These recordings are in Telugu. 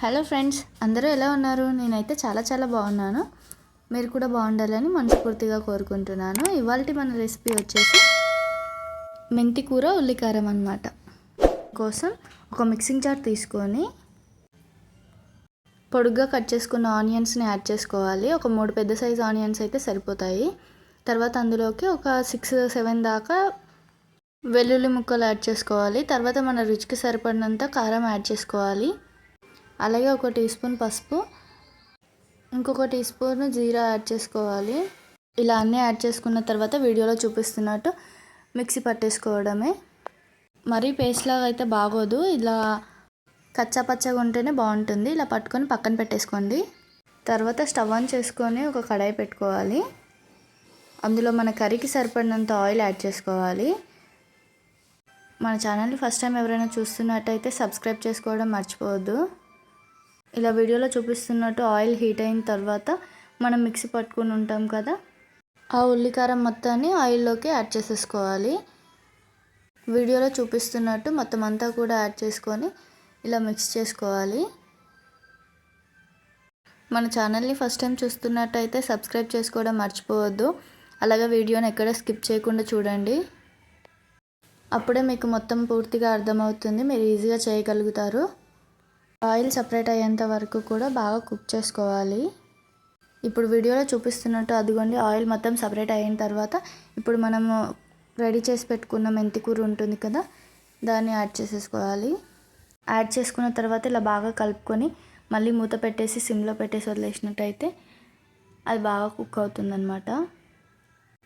హలో ఫ్రెండ్స్ అందరూ ఎలా ఉన్నారు? నేనైతే చాలా చాలా బాగున్నాను. మీరు కూడా బాగుండాలని మనస్ఫూర్తిగా కోరుకుంటున్నాను. ఇవాళ మన రెసిపీ వచ్చేసి మెంతి కూర ఉల్లికారం అనమాట కోసం ఒక మిక్సింగ్ జార్ తీసుకొని పొడుగ్గా కట్ చేసుకున్న ఆనియన్స్ని యాడ్ చేసుకోవాలి. ఒక మూడు పెద్ద సైజ్ ఆనియన్స్ అయితే సరిపోతాయి. తర్వాత అందులోకి ఒక సిక్స్ సెవెన్ దాకా వెల్లుల్లి ముక్కలు యాడ్ చేసుకోవాలి. తర్వాత మన రుచికి సరిపడినంత కారం యాడ్ చేసుకోవాలి. అలాగే ఒక టీ స్పూన్ పసుపు. ఇంకొక టీ స్పూన్ జీరా యాడ్ చేసుకోవాలి. ఇలా అన్నీ యాడ్ చేసుకున్న తర్వాత వీడియోలో చూపిస్తున్నట్టు మిక్సీ పట్టేసుకోవడమే. మరీ పేస్ట్ లాగా అయితే బాగోదు. ఇలా కచ్చా పచ్చగా ఉంటేనే బాగుంటుంది. ఇలా పట్టుకొని పక్కన పెట్టేసుకోండి. తర్వాత స్టవ్ ఆన్ చేసుకొని ఒక కడాయి పెట్టుకోవాలి. అందులో మన కర్రీకి సరిపడినంత ఆయిల్ యాడ్ చేసుకోవాలి. మన ఛానల్ని ఫస్ట్ టైం ఎవరైనా చూస్తున్నట్టయితే సబ్స్క్రైబ్ చేసుకోవడం మర్చిపోవద్దు. ఇలా వీడియోలో చూపిస్తున్నట్టు ఆయిల్ హీట్ అయిన తర్వాత మనం మిక్సీ పట్టుకుని ఉంటాం కదా ఆ ఉల్లికారం మొత్తాన్ని ఆయిల్లోకి యాడ్ చేసేసుకోవాలి. వీడియోలో చూపిస్తున్నట్టు మొత్తం అంతా కూడా యాడ్ చేసుకొని ఇలా మిక్స్ చేసుకోవాలి. మన ఛానల్ని ఫస్ట్ టైం చూస్తున్నట్టయితే సబ్స్క్రైబ్ చేసుకోవడం మర్చిపోవద్దు. అలాగే వీడియోని ఎక్కడ స్కిప్ చేయకుండా చూడండి. అప్పుడే మీకు మొత్తం పూర్తిగా అర్థమవుతుంది మీరు ఈజీగా చేయగలుగుతారు. ఆయిల్ సపరేట్ అయ్యేంత వరకు కూడా బాగా కుక్ చేసుకోవాలి. ఇప్పుడు వీడియోలో చూపిస్తున్నట్టు అదిగోండి ఆయిల్ మొత్తం సపరేట్ అయిన తర్వాత ఇప్పుడు మనము రెడీ చేసి పెట్టుకున్న మెంతి కూర ఉంటుంది కదా దాన్ని యాడ్ చేసేసుకోవాలి. యాడ్ చేసుకున్న తర్వాత ఇలా బాగా కలుపుకొని మళ్ళీ మూత పెట్టేసి సిమ్లో పెట్టేసి వదిలేసినట్టయితే అది బాగా కుక్ అవుతుందన్నమాట.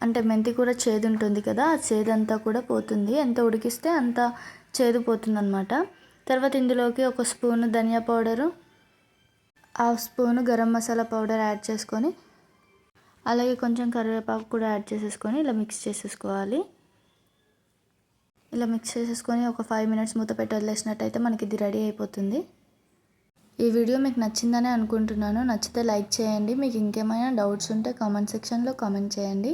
అంటే మెంతి కూర చేదు ఉంటుంది కదా ఆ చేదంతా కూడా పోతుంది. ఎంత ఉడికిస్తే అంత చేదు పోతుందన్నమాట. తర్వాత ఇందులోకి ఒక స్పూన్ ధనియా powder half spoon garam masala powder add చేసుకొని అలాగే కొంచెం కరివేపాకు కూడా యాడ్ చేసేసుకొని ఇలా మిక్స్ చేసేసుకోవాలి. ఇలా మిక్స్ చేసేసుకొని ఒక ఫైవ్ మినిట్స్ మూత పెట్టి వదిలేసినట్టయితే మనకి ఇది రెడీ అయిపోతుంది. ఈ వీడియో మీకు నచ్చిందని అనుకుంటున్నాను. నచ్చితే లైక్ చేయండి. మీకు ఇంకేమైనా డౌట్స్ ఉంటే కామెంట్ సెక్షన్లో కామెంట్ చేయండి.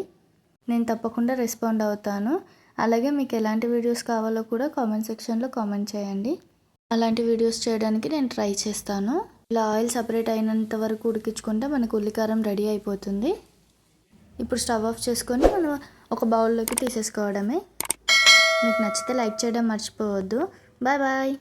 నేను తప్పకుండా రెస్పాండ్ అవుతాను. అలాగే మీకు ఎలాంటి వీడియోస్ కావాలో కూడా కామెంట్ సెక్షన్లో కామెంట్ చేయండి. అలాంటి వీడియోస్ చేయడానికి నేను ట్రై చేస్తాను. ఇలా ఆయిల్ సపరేట్ అయినంత వరకు ఉడికించుకుంటే మనకు ఉల్లికారం రెడీ అయిపోతుంది. ఇప్పుడు స్టవ్ ఆఫ్ చేసుకొని మనం ఒక బౌల్లోకి తీసేసుకోవడమే. మీకు నచ్చితే లైక్ చేయడం మర్చిపోవద్దు. Bye bye.